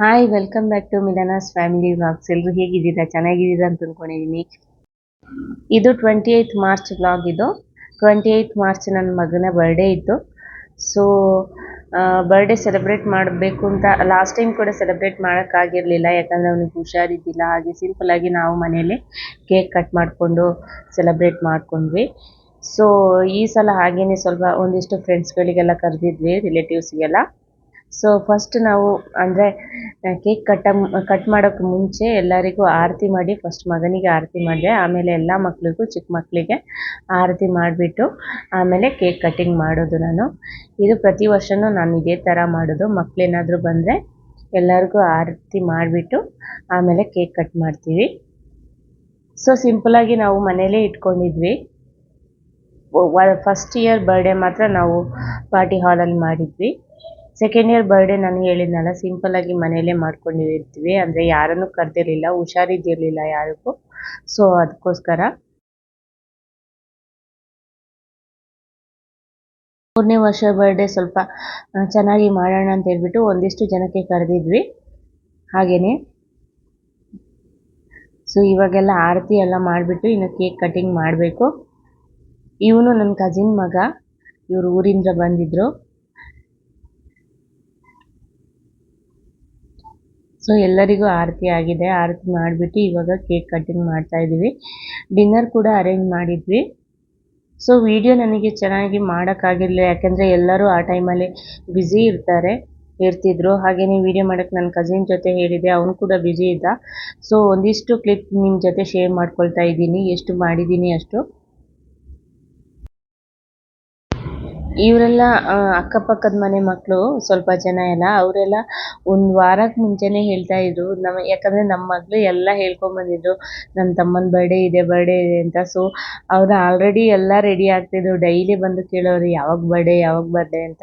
Hi welcome back to Milana's family vlogs ಎಲ್ಲರೂ ಹೇಗಿದ್ದೀರಾ? ಚೆನ್ನಾಗಿದ್ದೀರಾ ಅಂತ ಅಂದ್ಕೊಂಡಿದ್ದೀನಿ ಇದು ಟ್ವೆಂಟಿ ಏಯ್ತ್ ಮಾರ್ಚ್ ವ್ಲಾಗ್ ಇದು. ಟ್ವೆಂಟಿ ಏಯ್ತ್ ಮಾರ್ಚ್ ನನ್ನ ಮಗನ ಬರ್ಡೇ ಇತ್ತು. ಸೊ ಬರ್ಡೇ ಸೆಲೆಬ್ರೇಟ್ ಮಾಡಬೇಕು ಅಂತ ಲಾಸ್ಟ್ ಟೈಮ್ ಕೂಡ ಸೆಲೆಬ್ರೇಟ್ ಮಾಡೋಕ್ಕಾಗಿರಲಿಲ್ಲ ಯಾಕಂದರೆ ಅವನಿಗೆ ಹುಷಾರಿದ್ದಿಲ್ಲ. ಹಾಗೆ ಸಿಂಪಲ್ಲಾಗಿ ನಾವು ಮನೇಲಿ ಕೇಕ್ ಕಟ್ ಮಾಡಿಕೊಂಡು ಸೆಲೆಬ್ರೇಟ್ ಮಾಡ್ಕೊಂಡ್ವಿ. ಸೊ ಈ ಸಲ ಹಾಗೇನೆ ಸ್ವಲ್ಪ ಒಂದಿಷ್ಟು ಫ್ರೆಂಡ್ಸ್ಗಳಿಗೆಲ್ಲ ಕರೆದಿದ್ವಿ ರಿಲೇಟಿವ್ಸ್ಗೆಲ್ಲ ಸೊ ಫಸ್ಟ್ ನಾವು ಅಂದರೆ ಕೇಕ್ ಕಟ್ಟ ಕಟ್ ಮಾಡೋಕ್ಕೆ ಮುಂಚೆ ಎಲ್ಲರಿಗೂ ಆರತಿ ಮಾಡಿ ಫಸ್ಟ್ ಮಗನಿಗೆ ಆರತಿ ಮಾಡಿದೆ. ಆಮೇಲೆ ಎಲ್ಲ ಮಕ್ಕಳಿಗೂ ಚಿಕ್ಕ ಮಕ್ಕಳಿಗೆ ಆರತಿ ಮಾಡಿಬಿಟ್ಟು, ಆಮೇಲೆ ಕೇಕ್ ಕಟ್ಟಿಂಗ್ ಮಾಡೋದು ನಾನು. ಇದು ಪ್ರತಿ ವರ್ಷವೂ ನಾನು ಇದೇ ಥರ ಮಾಡೋದು. ಮಕ್ಕಳೇನಾದರೂ ಬಂದರೆ ಎಲ್ಲರಿಗೂ ಆರತಿ ಮಾಡಿಬಿಟ್ಟು, ಆಮೇಲೆ ಕೇಕ್ ಕಟ್ ಮಾಡ್ತೀವಿ. ಸೊ ಸಿಂಪಲಾಗಿ ನಾವು ಮನೇಲೇ ಇಟ್ಕೊಂಡಿದ್ವಿ. ಫಸ್ಟ್ ಇಯರ್ ಬರ್ಡೇ ಮಾತ್ರ ನಾವು ಪಾರ್ಟಿ ಹಾಲಲ್ಲಿ ಮಾಡಿದ್ವಿ. ಸೆಕೆಂಡ್ ಇಯರ್ ಬರ್ಡೇ ನಾನು ಹೇಳಿದ್ನಲ್ಲ ಆಗಿ ಮನೆಯಲ್ಲೇ ಮಾಡ್ಕೊಂಡಿರ್ತೀವಿ. ಅಂದರೆ ಯಾರನ್ನು ಕರೆದಿರಲಿಲ್ಲ ಹುಷಾರಿದ್ದಿರಲಿಲ್ಲ ಯಾರಿಗೂ. ಸೊ ಅದಕ್ಕೋಸ್ಕರ ಮೂರನೇ ವರ್ಷ ಬರ್ಡೇ ಸ್ವಲ್ಪ ಚೆನ್ನಾಗಿ ಮಾಡೋಣ ಅಂತ ಹೇಳ್ಬಿಟ್ಟು ಒಂದಿಷ್ಟು ಜನಕ್ಕೆ ಕರೆದಿದ್ವಿ. ಹಾಗೆಯೇ ಸೊ ಇವಾಗೆಲ್ಲ ಆರತಿ ಎಲ್ಲ ಮಾಡಿಬಿಟ್ಟು ಇನ್ನು ಕೇಕ್ ಕಟಿಂಗ್ ಮಾಡಬೇಕು. ಇವನು ನನ್ನ ಕಸಿನ್ ಮಗ. ಇವರು ಊರಿಂದ ಬಂದಿದ್ದರು ಸೊ ಎಲ್ಲರಿಗೂ ಆರತಿ ಆಗಿದೆ. ಆರತಿ ಮಾಡಿಬಿಟ್ಟು ಇವಾಗ ಕೇಕ್ ಕಟಿಂಗ್ ಮಾಡ್ತಾ ಇದ್ದೀವಿ. ಡಿನ್ನರ್ ಕೂಡ ಅರೇಂಜ್ ಮಾಡಿದ್ವಿ. ಸೊ ವಿಡಿಯೋ ನನಗೆ ಚೆನ್ನಾಗಿ ಮಾಡೋಕ್ಕಾಗಿರಲಿಲ್ಲ ಯಾಕೆಂದರೆ ಎಲ್ಲರೂ ಆ ಟೈಮಲ್ಲಿ ಬ್ಯುಸಿ ಇರ್ತಾರೆ, ಇರ್ತಿದ್ರು. ಹಾಗೆಯೇ ವಿಡಿಯೋ ಮಾಡೋಕ್ಕೆ ನನ್ನ ಕಸಿನ್ ಜೊತೆ ಹೇಳಿದೆ. ಅವನು ಕೂಡ ಬ್ಯುಸಿ ಇದ್ದ. ಸೊ ಒಂದಿಷ್ಟು ಕ್ಲಿಪ್ ನಿಮ್ಮ ಜೊತೆ ಶೇರ್ ಮಾಡ್ಕೊಳ್ತಾ ಇದ್ದೀನಿ. ಎಷ್ಟು ಮಾಡಿದ್ದೀನಿ ಅಷ್ಟು. ಇವರೆಲ್ಲ ಅಕ್ಕಪಕ್ಕದ ಮನೆ ಮಕ್ಕಳು ಸ್ವಲ್ಪ ಜನ ಎಲ್ಲ, ಅವರೆಲ್ಲ ಒಂದು ವಾರಕ್ಕೆ ಮುಂಚೆನೇ ಹೇಳ್ತಾ ಇದ್ರು. ನಮ್ಮ ಯಾಕಂದರೆ ನಮ್ಮ ಮಗಳು ಎಲ್ಲ ಹೇಳ್ಕೊಂಬಂದಿದ್ರು ನನ್ನ ತಮ್ಮನ ಬರ್ಡೇ ಇದೆ ಬರ್ಡೇ ಇದೆ ಅಂತ. ಸೊ ಅವ್ರು ಆಲ್ರೆಡಿ ಎಲ್ಲ ರೆಡಿ ಆಗ್ತಿದ್ರು. ಡೈಲಿ ಬಂದು ಕೇಳೋರು, ಯಾವಾಗ ಬರ್ಡೇ ಯಾವಾಗ ಬರ್ಡೇ ಅಂತ.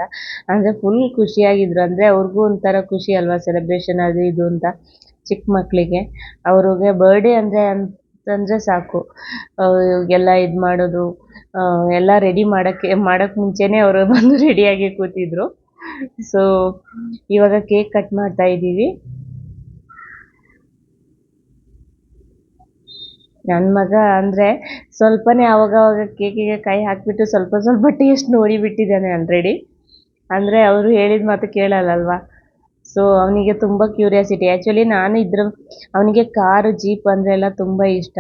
ಅಂದರೆ ಫುಲ್ ಖುಷಿಯಾಗಿದ್ರು. ಅಂದರೆ ಅವ್ರಿಗೂ ಒಂಥರ ಖುಷಿ ಅಲ್ವಾ ಸೆಲೆಬ್ರೇಷನ್ ಅದು ಇದು ಅಂತ ಚಿಕ್ಕ ಮಕ್ಕಳಿಗೆ ಅವ್ರಿಗೆ ಬರ್ಡೇ ಅಂದರೆ ಅಂತಂದರೆ ಸಾಕು. ಎಲ್ಲ ಇದು ಮಾಡೋದು ಎಲ್ಲ ರೆಡಿ ಮಾಡೋಕ್ಕೆ ಮಾಡೋಕ್ಕೆ ಮುಂಚೆನೇ ಅವರು ಬಂದು ರೆಡಿಯಾಗಿ ಕೂತಿದ್ರು. ಸೊ ಇವಾಗ ಕೇಕ್ ಕಟ್ ಮಾಡ್ತಾ ಇದ್ದೀವಿ. ನನ್ನ ಮಗ ಅಂದರೆ ಸ್ವಲ್ಪನೇ ಆವಾಗವಾಗ ಕೇಕಿಗೆ ಕೈ ಹಾಕಿಬಿಟ್ಟು ಸ್ವಲ್ಪ ಸ್ವಲ್ಪ ಟೇಸ್ಟ್ ನೋಡಿಬಿಟ್ಟಿದ್ದಾನೆ ಆಲ್ರೆಡಿ ಅಂದರೆ ಅವರು ಹೇಳಿದ ಮಾತು ಕೇಳಲ್ಲಲ್ವಾ? ಸೊ ಅವನಿಗೆ ತುಂಬ ಕ್ಯೂರಿಯಾಸಿಟಿ ಆ್ಯಕ್ಚುಲಿ ನಾನು ಇದ್ರ, ಅವನಿಗೆ ಕಾರು ಜೀಪ್ ಅಂದರೆ ಎಲ್ಲ ತುಂಬ ಇಷ್ಟ.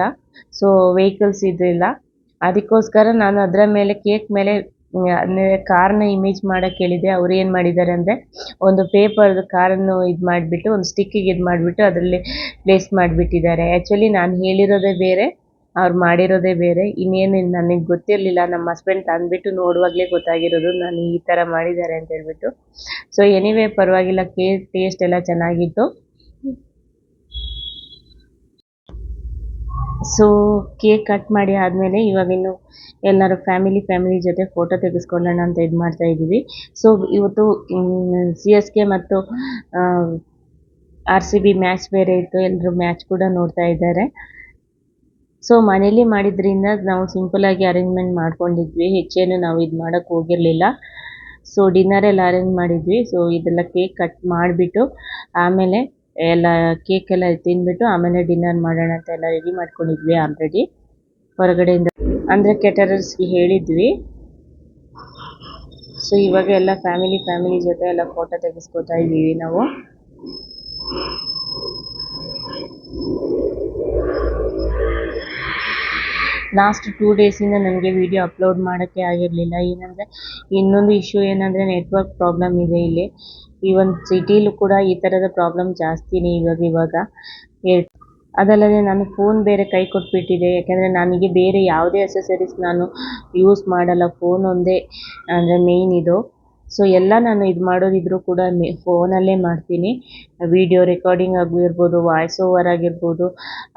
ಸೊ ವೆಹಿಕಲ್ಸ್ ಇದಿಲ್ಲ ಅದಕ್ಕೋಸ್ಕರ ನಾನು ಅದರ ಮೇಲೆ ಕೇಕ್ ಮೇಲೆ, ಅಂದರೆ ಕಾರ್ನ ಇಮೇಜ್ ಮಾಡೋಕ್ಕೆ ಹೇಳಿದೆ. ಅವ್ರು ಏನು ಮಾಡಿದ್ದಾರೆ ಅಂದರೆ, ಒಂದು ಪೇಪರ್ದು ಕಾರನ್ನು ಇದು ಮಾಡಿಬಿಟ್ಟು, ಒಂದು ಸ್ಟಿಕ್ಕಿಗೆ ಇದು ಮಾಡಿಬಿಟ್ಟು, ಅದರಲ್ಲಿ ಪ್ಲೇಸ್ ಮಾಡಿಬಿಟ್ಟಿದ್ದಾರೆ. ಆ್ಯಕ್ಚುಲಿ ನಾನು ಹೇಳಿರೋದೇ ಬೇರೆ. ಅವ್ರು ಮಾಡಿರೋದೇ ಬೇರೆ. ಇನ್ನೇನು ನನಗೆ ಗೊತ್ತಿರಲಿಲ್ಲ. ನಮ್ಮ ಹಸ್ಬೆಂಡ್ ತಂದುಬಿಟ್ಟು ನೋಡುವಾಗಲೇ ಗೊತ್ತಾಗಿರೋದು ನಾನು ಈ ಥರ ಮಾಡಿದ್ದಾರೆ ಅಂತ ಹೇಳ್ಬಿಟ್ಟು. ಸೊ ಎನಿವೇ ಪರವಾಗಿಲ್ಲ. ಕೇಕ್ ಟೇಸ್ಟ್ ಎಲ್ಲ ಚೆನ್ನಾಗಿತ್ತು. ಸೊ ಕೇಕ್ ಕಟ್ ಮಾಡಿ ಆದಮೇಲೆ ಇವಾಗಿನ್ನು ಎಲ್ಲರೂ ಫ್ಯಾಮಿಲಿ ಫ್ಯಾಮಿಲಿ ಜೊತೆ ಫೋಟೋ ತೆಗೆಸ್ಕೊಳ್ಳೋಣ ಅಂತ ಇದು ಮಾಡ್ತಾ ಇದ್ದೀವಿ ಸೊ ಇವತ್ತು ಸಿ ಎಸ್ ಕೆ ಮತ್ತು ಆರ್ ಸಿ ಬಿ ಮ್ಯಾಚ್ ಬೇರೆ ಇತ್ತು. ಎಲ್ಲರೂ ಮ್ಯಾಚ್ ಕೂಡ ನೋಡ್ತಾ ಇದ್ದಾರೆ. ಸೊ ಮನೇಲಿ ಮಾಡಿದ್ರಿಂದ ನಾವು ಸಿಂಪಲಾಗಿ ಅರೇಂಜ್ಮೆಂಟ್ ಮಾಡ್ಕೊಂಡಿದ್ವಿ. ಹೆಚ್ಚೇನು ನಾವು ಇದು ಮಾಡೋಕ್ಕೆ ಹೋಗಿರಲಿಲ್ಲ. ಸೊ ಡಿನ್ನರ್ ಎಲ್ಲ ಅರೇಂಜ್ ಮಾಡಿದ್ವಿ. ಸೊ ಇದೆಲ್ಲ ಕೇಕ್ ಕಟ್ ಮಾಡಿಬಿಟ್ಟು, ಆಮೇಲೆ ಎಲ್ಲ ಕೇಕ್ ಎಲ್ಲ ತಿನ್ಬಿಟ್ಟು ಆಮೇಲೆ ಡಿನ್ನರ್ ಮಾಡೋಣ ಅಂತ ಎಲ್ಲ ರೆಡಿ ಮಾಡ್ಕೊಂಡಿದ್ವಿ ಆಲ್ರೆಡಿ ಹೊರಗಡೆಯಿಂದ ಅಂದರೆ ಕೆಟರರ್ಸ್ಗೆ ಹೇಳಿದ್ವಿ. ಸೊ ಇವಾಗ ಎಲ್ಲ ಫ್ಯಾಮಿಲಿ ಫ್ಯಾಮಿಲಿ ಜೊತೆ ಎಲ್ಲ ಫೋಟೋ ತೆಗೆಸ್ಕೊತಾ ಇದ್ದೀವಿ ನಾವು. ಲಾಸ್ಟ್ ಟೂ ಡೇಸಿಂದ ನನಗೆ ವಿಡಿಯೋ ಅಪ್ಲೋಡ್ ಮಾಡೋಕ್ಕೆ ಆಗಿರಲಿಲ್ಲ. ಏನಂದರೆ, ಇನ್ನೊಂದು ಇಶ್ಯೂ ಏನಂದರೆ ನೆಟ್ವರ್ಕ್ ಪ್ರಾಬ್ಲಮ್ ಇದೆ ಇಲ್ಲಿ. ಈ ಒಂದು ಸಿಟೀಲೂ ಕೂಡ ಈ ಥರದ ಪ್ರಾಬ್ಲಮ್ ಜಾಸ್ತಿನೇ ಇವಾಗ ಇವಾಗ ಅದಲ್ಲದೆ ನಾನು ಫೋನ್ ಬೇರೆ ಕೈ ಕೊಟ್ಬಿಟ್ಟಿದೆ. ಯಾಕೆಂದರೆ ನನಗೆ ಬೇರೆ ಯಾವುದೇ ಅಸೆಸರೀಸ್ ನಾನು ಯೂಸ್ ಮಾಡಲ್ಲ. ಫೋನ್ ಒಂದೇ ಅಂದರೆ ಮೇಯ್ನ್ ಇದು. ಸೊ ಎಲ್ಲ ನಾನು ಇದು ಮಾಡೋದಿದ್ರೂ ಕೂಡ ಮೆ ಫೋನಲ್ಲೇ ಮಾಡ್ತೀನಿ. ವಿಡಿಯೋ ರೆಕಾರ್ಡಿಂಗ್ ಆಗಿರ್ಬೋದು ವಾಯ್ಸ್ ಓವರ್ ಆಗಿರ್ಬೋದು,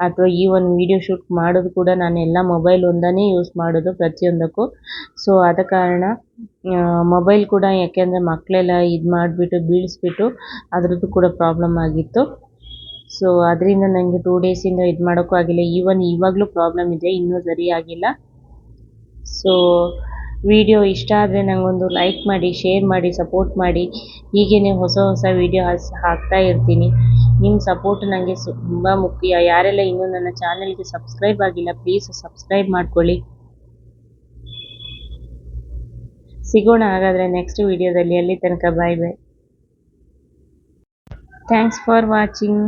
ಅಥವಾ ಈ ಒಂದು ವಿಡಿಯೋ ಶೂಟ್ ಮಾಡೋದು ಕೂಡ ನಾನು ಎಲ್ಲ ಮೊಬೈಲ್ ಒಂದನ್ನೇ ಯೂಸ್ ಮಾಡೋದು ಪ್ರತಿಯೊಂದಕ್ಕೂ. ಸೊ ಆದ ಕಾರಣ ಮೊಬೈಲ್ ಕೂಡ ಯಾಕೆಂದರೆ ಮಕ್ಕಳೆಲ್ಲ ಇದು ಮಾಡಿಬಿಟ್ಟು, ಬೀಳಿಸ್ಬಿಟ್ಟು ಅದರದ್ದು ಕೂಡ ಪ್ರಾಬ್ಲಮ್ ಆಗಿತ್ತು. ಸೊ ಅದರಿಂದ ನನಗೆ ಟೂ ಡೇಸಿಂದ ಇದು ಮಾಡೋಕ್ಕೂ ಆಗಿಲ್ಲ. ಈವನ್ ಇವಾಗಲೂ ಪ್ರಾಬ್ಲಮ್ ಇದೆ, ಇನ್ನೂ ಸರಿ ಆಗಿಲ್ಲ ಸೊ ವಿಡಿಯೋ ಇಷ್ಟ ಆದರೆ ನನಗೊಂದು ಲೈಕ್ ಮಾಡಿ ಶೇರ್ ಮಾಡಿ ಸಪೋರ್ಟ್ ಮಾಡಿ. ಹೀಗೇ ಹೊಸ ಹೊಸ ವಿಡಿಯೋ ಹಾಕ್ತಾ ಇರ್ತೀನಿ. ನಿಮ್ಮ ಸಪೋರ್ಟ್ ನನಗೆ ತುಂಬ ಮುಖ್ಯ. ಯಾರೆಲ್ಲ ಇನ್ನೂ ನನ್ನ ಚಾನಲ್ಗೆ ಸಬ್ಸ್ಕ್ರೈಬ್ ಆಗಿಲ್ಲ ಪ್ಲೀಸ್ ಸಬ್ಸ್ಕ್ರೈಬ್ ಮಾಡ್ಕೊಳ್ಳಿ. ಸಿಗೋಣ ಹಾಗಾದರೆ ನೆಕ್ಸ್ಟ್ ವಿಡಿಯೋದಲ್ಲಿ ಅಲ್ಲಿ ತನಕ bye bye thanks for watching